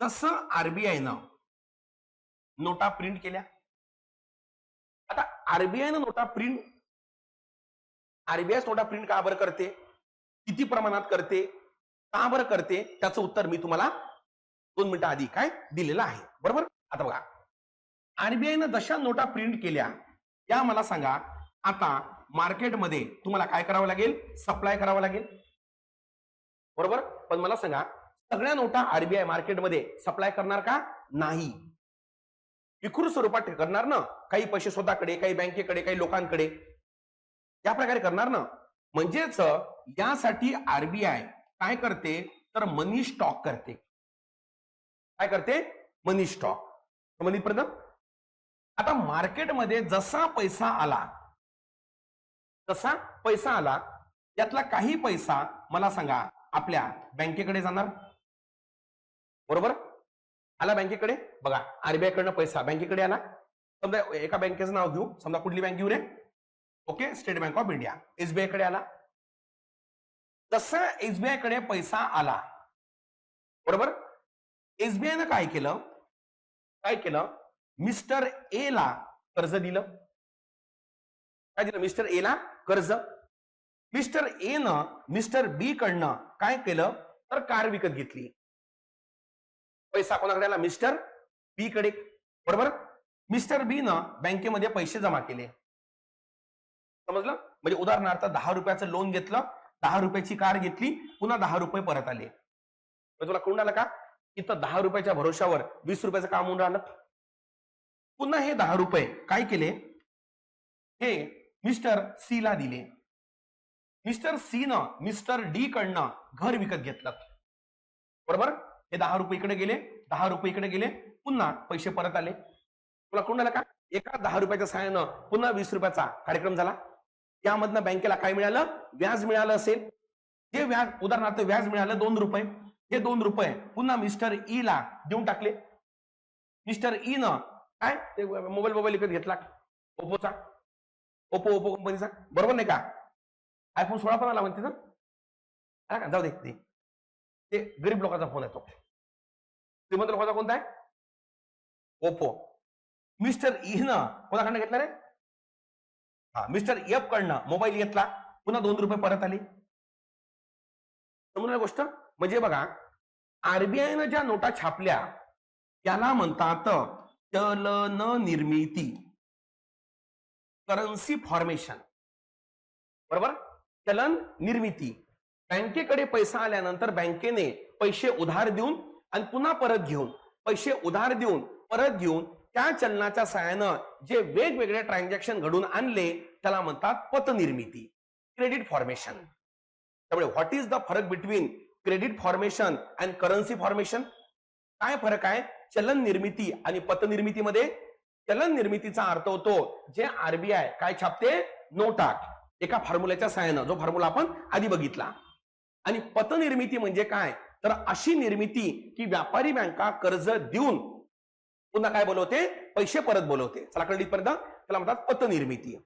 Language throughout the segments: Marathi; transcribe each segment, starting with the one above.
तसं आरबीआयनं नोटा प्रिंट केल्या. आता आरबीआयनं नोटा प्रिंट आरबीआय नोटा प्रिंट का बरं करते? किती प्रमाणात करते? का बरं करते? त्याचं उत्तर मी तुम्हाला दोन मिनिटं आधी काय दिलेलं आहे. बरोबर? आता बघा. आरबीआयनं जशा नोटा प्रिंट केल्या त्या मला सांगा आता मार्केटमध्ये तुम्हाला काय करावं लागेल? सप्लाय करावं लागेल. बरोबर? पण मला सांगा सगळ्या नोटा आरबीआय मार्केटमध्ये सप्लाय करणार का? नाही. विखुर स्वरूपात करणार ना? काही पैसे स्वतःकडे काही बँकेकडे काही लोकांकडे. या प्रकारे करणार ना? म्हणजेच यासाठी आरबीआय काय करते? तर मनी स्टॉक करते. काय करते? मनी स्टॉक समजपर्यंत आता मार्केटमध्ये जसा पैसा आला तसा पैसा आला यातला काही पैसा मला सांगा आपल्या बँकेकडे जाणार? बरोबर? आला बँकेकडे? बघा आरबीआय कडनं पैसा. बँकेकडे आला. समजा एका बँकेचं नाव घेऊ. समजा कुठली बँक घेऊ रे okay state bank of India. एसबीआयकडे आला. तसा एसबीआयकडे पैसा आला. बरोबर? एसबीआयनं काय केलं? काय केलं? मिस्टर ए ला कर्ज दिलं. काय दिलं? मिस्टर ए ला कर्ज. मिस्टर ए न मिस्टर बी कडनं काय केलं? तर कार विकत घेतली. पैसा कोणाकडे आला? मिस्टर बी कडे. बरोबर? मिस्टर बी न बँकेमध्ये पैसे जमा केले. समजलं? म्हणजे उदाहरणार्थ दहा रुपयाचं लोन घेतलं दहा रुपयाची कार घेतली पुन्हा दहा रुपये परत आले. म्हणजे तुला कोण आलं का? इथं दहा रुपयाच्या भरोशावर वीस रुपयाचं काम होऊन राहिलं. पुन्हा हे दहा रुपये काय केले? हे मिस्टर सी ला दिले. मिस्टर सी न मिस्टर डी कडनं घर विकत घेतलं. बरोबर? हे दहा रुपये इकडे गेले दहा रुपये इकडे गेले पुन्हा पैसे परत आले. तुला कोण आलं का? एका दहा रुपयाच्या सहाय्यानं पुन्हा वीस रुपयाचा कार्यक्रम झाला. यामधनं बँकेला काय मिळालं? व्याज मिळालं असेल. जे व्याज उदाहरणार्थ व्याज मिळालं दोन रुपये हे दोन रुपये पुन्हा मिस्टर ई ला देऊन टाकले. मिस्टर e ई न काय? ते मोबाईल मोबाईल विकत घेतला. ओप्पोचा. ओप्पो ओप्पो कंपनीचा बरोबर नाही का? आयफोन सोळा पण आला म्हणते ना? का? जाऊ दे. ते गरीब लोकांचा फोन येतो. श्रीमंत लोकांचा कोणता आहे? ओप्पो. मिस्टर इन कोणाकडनं घेतला रे? हा मिस्टर एफ कडनं मोबाईल घेतला. पुन्हा दोन रुपये परत आले. समजलं गोष्ट? म्हणजे बघा आरबीआयनं ज्या नोटा छापल्या त्याला म्हणतात चलन निर्मिती करन्सी फॉर्मेशन बरोबर? चलन निर्मिती बँकेकडे पैसा आल्यानंतर बँकेने पैसे उधार देऊन आणि पुन्हा परत घेऊन पैसे उधार देऊन परत घेऊन त्या चलनाच्या सहाय्यानं जे वेगवेगळे ट्रान्झॅक्शन घडून आणले त्याला म्हणतात पतनिर्मिती क्रेडिट फॉर्मेशन त्यामुळे व्हॉट इज द फरक between credit formation and currency formation काय फरक आहे? चलन निर्मिती आणि पतनिर्मितीमध्ये? चलन निर्मितीचा अर्थ होतो जे आरबीआय काय छापते? नोटा एका फॉर्म्युल्याच्या सहाय्यानं जो फॉर्म्युला आपण आधी बघितला. आणि पतनिर्मिती म्हणजे काय? तर अशी निर्मिती की व्यापारी बँका कर्ज देऊन पुन्हा काय बोलवते? पैसे परत बोलवते. चला कळलीपर्यंत त्याला म्हणतात पतनिर्मिती.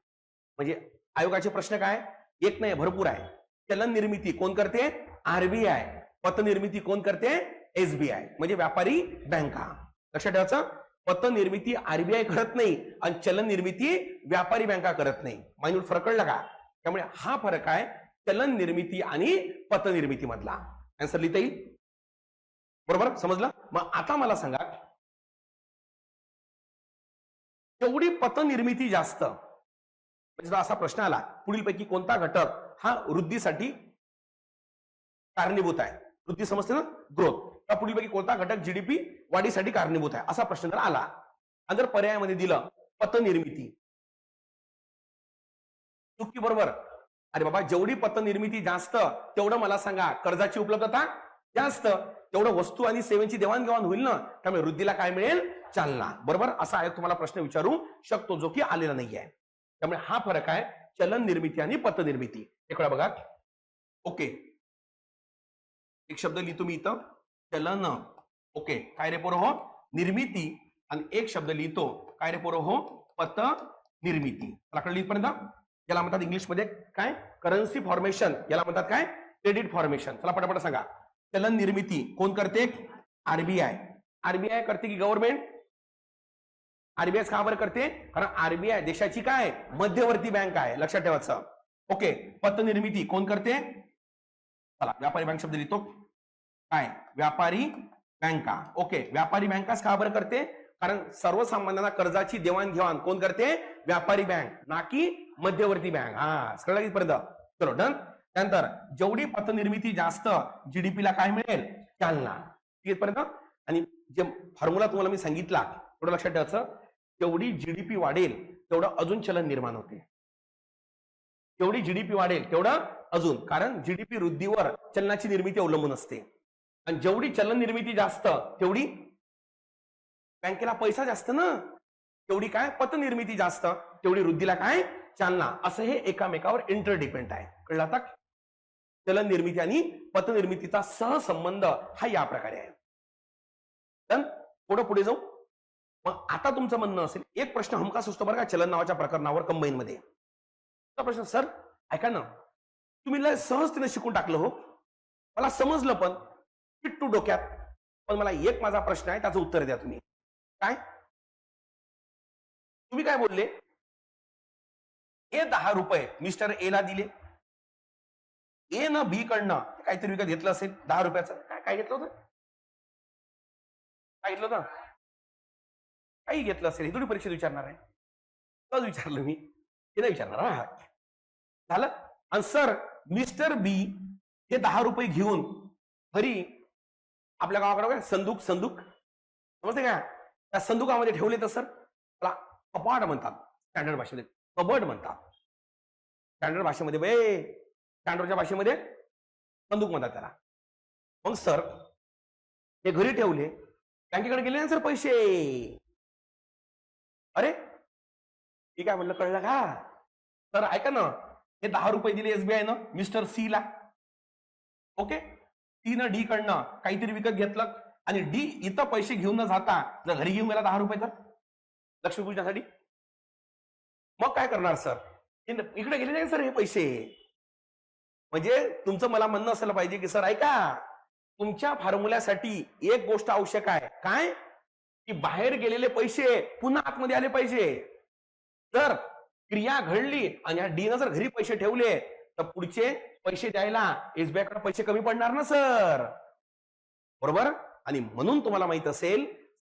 म्हणजे आयोगाचे प्रश्न काय? एक नाही भरपूर आहे. चलन निर्मिती कोण करते? आरबीआय पतनिर्मिती कोण करते? एसबीआय म्हणजे व्यापारी बँका. लक्षात ठेवायचं? पतनिर्मिती आरबीआय करत नाही आणि चलन निर्मिती व्यापारी बँका करत नाही. मायन्यूट फरक कळला का? त्यामुळे हा फरक आहे. चलन निर्मिती आणि पतनिर्मिती मधला. आन्सर लिहिता येईल? बरोबर? समजलं? मग आता मला सांगा तेवढी पतनिर्मिती जास्त म्हणजे असा प्रश्न आला पुढीलपैकी कोणता घटक हा वृद्धीसाठी कारणीभूत आहे? वृद्धी समजते ना? ग्रोथ तर पुढील पैकी कोणता घटक जीडीपी वाढीसाठी कारणीभूत आहे? असा प्रश्न जर आला आणि जर पर्यायामध्ये दिलं पतनिर्मिती चुकी बरोबर? अरे बाबा जेवढी पतनिर्मिती जास्त तेवढं मला सांगा कर्जाची उपलब्धता जास्त तेवढं वस्तू आणि सेवेची देवाणघेवाण होईल ना? त्यामुळे वृद्धीला काय मिळेल? चालना. बरोबर? असा आयोग तुम्हाला प्रश्न विचारू शकतो जो की आलेला नाही आहे त्यामुळे हा फरक आहे चलन निर्मिती आणि पतनिर्मिती. इकडे बघा. ओके. एक शब्द लिहितो मी इथं. चलन. ओके. काय रे पोरो हो? निर्मिती. आणि एक शब्द लिहितो. काय रे पोरो हो? पत निर्मिती त्याला पर्यंत याला म्हणतात इंग्लिशमध्ये काय? करन्सी फॉर्मेशन याला म्हणतात काय? क्रेडिट फॉर्मेशन चला पटापट सांगा. चलन निर्मिती. कोण करते? आरबीआय आरबीआय करते की गव्हर्नमेंट आरबीआय का बरं करते? कारण आरबीआय देशाची काय? मध्यवर्ती बँक आहे. लक्षात ठेवायचं. ओके पतनिर्मिती. कोण करते? चला व्यापारी बँक शब्द लिहितो. काय? व्यापारी बँका ओके व्यापारी बँकाच का बरं करते? कारण सर्वसामान्यांना कर्जाची देवाणघेवाण कोण करते? व्यापारी बँक ना की मध्यवर्ती बँक हा कळलं इथपर्यंत चलो डन त्यानंतर जेवढी पतनिर्मिती जास्त जीडीपीला काय मिळेल? चालना. ठीक इथपर्यंत आणि जे फॉर्म्युला तुम्हाला मी सांगितला थोडं लक्षात ठेवायचं. जेवढी जीडीपी वाढेल तेवढं अजून चलन निर्माण होते. जेवढी जीडीपी वाढेल तेवढं अजून. कारण जीडीपी वृद्धीवर चलनाची निर्मिती अवलंबून असते. आणि जेवढी चलन निर्मिती जास्त तेवढी बँकेला पैसा जास्त ना? तेवढी काय? पतनिर्मिती जास्त. तेवढी वृद्धीला काय? चालना. असं हे एकामेकावर इंटरडिपेंड आहे. कळलं आता? चलन निर्मिती आणि पतनिर्मितीचा सहसंबंध हा या प्रकारे आहे. तर पुढे पुढे जाऊ. मग आता तुमचं म्हणणं असेल एक प्रश्न हमखास असतो बरं का चलन नावाच्या प्रकरणावर कंबाईन मध्ये तो प्रश्न सर ऐका ना. तुम्ही लय सहजतेने शिकून टाकलं हो. मला समजलं पण. पिट्टू डोक्यात. पण मला एक माझा प्रश्न आहे त्याचं उत्तर द्या तुम्ही. काय? तुम्ही काय बोलले? हे दहा रुपये मिस्टर ए ला दिले. ए न बी कडनं काहीतरी विकत घेतलं असेल दहा रुपयाचं. काय काय घेतलं होतं? काय घेतलं होतं? काही घेतलं असेल. हे थोडी परीक्षेत विचारणार आहे. सहज विचारलं मी. हे नाही विचारणार हा झालं? आणि सर मिस्टर बी हे दहा रुपये घेऊन घरी आपल्या गावाकडे संदूक संदूक. समजते का? त्या संदुकामध्ये ठेवले तर सर त्याला कपाट म्हणतात स्टँडर्ड भाषेमध्ये कबड म्हणतात. स्टँडर्ड भाषेमध्ये बे स्टँडर्डच्या भाषेमध्ये संदूक म्हणतात त्याला. मग सर हे घरी ठेवले बँकेकडे गेले ना सर पैसे? अरे ठीक आहे म्हणलं कळलं का? सर ऐका ना हे दहा रुपये दिले एसबीआय न मिस्टर सी ला. ओके? सी न डी कडनं काहीतरी विकत घेतलं आणि डी इथं पैसे घेऊन न जाता जर घरी घेऊन गेला दहा रुपये तर? लक्ष्मीपूजनासाठी मग काय करणार सर? इकडे गेले नाही सर हे पैसे. म्हणजे तुमचं मला म्हणणं असायला पाहिजे की सर ऐका तुमच्या फॉर्म्युल्यासाठी एक गोष्ट आवश्यक आहे. काय? की बाहेर गेलेले पैसे पुन्हा आतमध्ये आले पाहिजे. तर क्रिया घडली आणि या डीनं जर घरी पैसे ठेवले तर पुढचे पैसे द्यायला एसबीआयकडे पैसे कमी पडणार ना सर? बरोबर? आणि म्हणून तुम्हाला माहीत असेल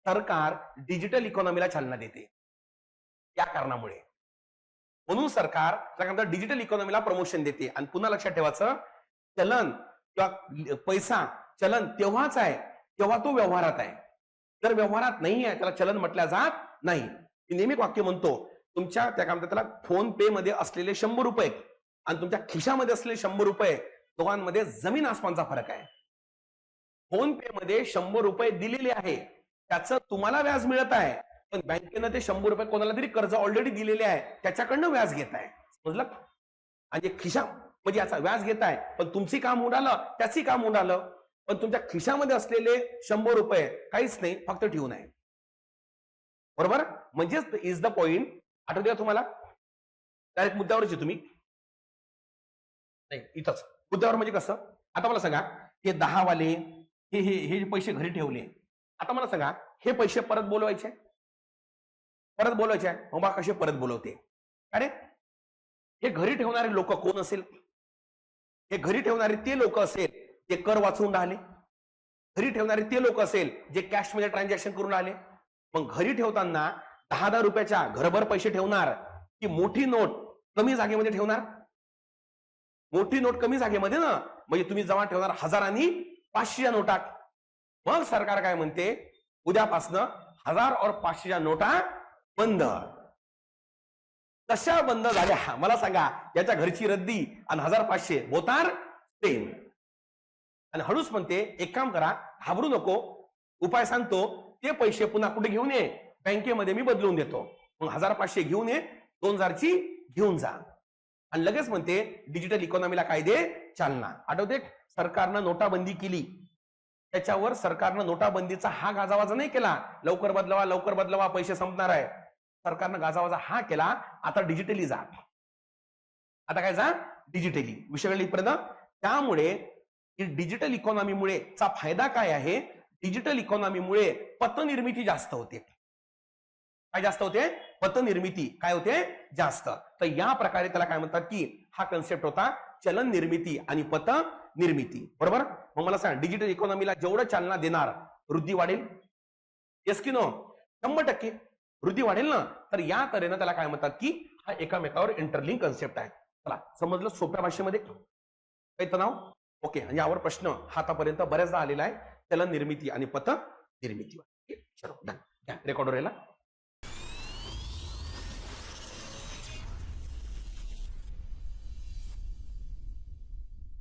सरकार डिजिटल इकॉनॉमीला चालना देते. या कारणामुळे. म्हणून सरकार काय डिजिटल इकॉनॉमीला प्रमोशन देते. आणि पुन्हा लक्षात ठेवायचं चलन किंवा पैसा चलन तेव्हाच आहे तेव्हा तो व्यवहारात आहे. जर व्यवहारात नाही आहे त्याला चलन म्हटल्या जात नाही. मी नेहमी वाक्य म्हणतो तुमच्या त्या काय म्हणतात त्याला फोन पे मध्ये असलेले शंभर रुपये आणि तुमच्या खिशामध्ये असलेले शंभर रुपये दोघांमध्ये जमीन आसमानचा फरक आहे. फोन पे मध्ये शंभर रुपये दिलेले आहे त्याचं तुम्हाला व्याज मिळत आहे. पण बँकेनं ते शंभर रुपये कोणाला तरी कर्ज ऑलरेडी दिलेले आहे. त्याच्याकडनं व्याज घेत आहे. समजलं? आणि खिशा म्हणजे याचा व्याज घेत आहे. पण तुमची काम उडालं त्याची काम उडालं. पण तुमच्या खिशामध्ये असलेले शंभर रुपये काहीच नाही फक्त ठेवून आहे. बरोबर? म्हणजेच इज द पॉइंट आठवते का तुम्हाला? डायरेक्ट मुद्द्यावरच आहे तुम्ही. नाही इथंच. मुद्द्यावर म्हणजे कसं? आता मला सांगा. हे दहा वाले हे हे हे जे पैसे घरी ठेवले आता मला सांगा हे पैसे परत बोलवायचे परत बोलवायचे मग कसे परत बोलवते? अरे हे घरी ठेवणारे लोक कोण असेल? हे घरी ठेवणारे ते लोक असेल जे कर वाचवून राहिले. घरी ठेवणारे ते लोक असेल जे कॅशमध्ये ट्रान्झॅक्शन करून राहिले. मग घरी ठेवताना दहा दहा रुपयाच्या घरभर पैसे ठेवणार की मोठी नोट कमी जागेमध्ये ठेवणार? मोठी नोट कमी जागेमध्ये ना? म्हणजे तुम्ही जमा ठेवणार हजारांनी पाचशेच्या नोटा मग सरकार काय म्हणते? उद्यापासनं हजार और पाचशेच्या नोटा बंद. कशा बंद झाल्या? मला सांगा. याच्या घरची रद्दी आणि हजार पाचशे बोतार सेम आणि हळूच म्हणते एक काम करा. घाबरू नको. उपाय सांगतो. ते पैसे पुन्हा कुठे घेऊन ये? बँकेमध्ये मी बदलून देतो. मग हजार पाचशे घेऊन ये. दोन हजारची घेऊन जा. आणि लगेच म्हणते डिजिटल इकॉनॉमीला कायदे चालना आठवते सरकारनं नोटाबंदी केली. त्याच्यावर सरकारनं नोटाबंदीचा हा गाजावाजा नाही केला. लवकर बदलवा लवकर बदलवा पैसे संपणार आहे. सरकारनं गाजावाजा हा केला. आता डिजिटली जा. आता काय जा? डिजिटली विषय त्यामुळे डिजिटल इकॉनॉमीमुळे चा फायदा काय आहे? डिजिटल इकॉनॉमीमुळे पतनिर्मिती जास्त होते. काय जास्त होते? पतनिर्मिती. काय होते? जास्त. तर या प्रकारे त्याला काय म्हणतात की हा कन्सेप्ट होता चलन निर्मिती आणि पत निर्मिती. बरोबर? मग मला सांग डिजिटल इकॉनॉमीला जेवढं चालना देणार वृद्धी वाढेल? येस की नो शंभर टक्के. वृद्धी वाढेल ना? तर या तऱ्हेनं त्याला काय म्हणतात की हा एकामेकावर इंटरलिंक कन्सेप्ट आहे. चला समजलं सोप्या भाषेमध्ये? काही तणाव? ओके यावर प्रश्न हा आतापर्यंत बऱ्याचदा आलेला आहे. चलन निर्मिती आणि पथ निर्मिती. चलो रेकॉर्डर याला?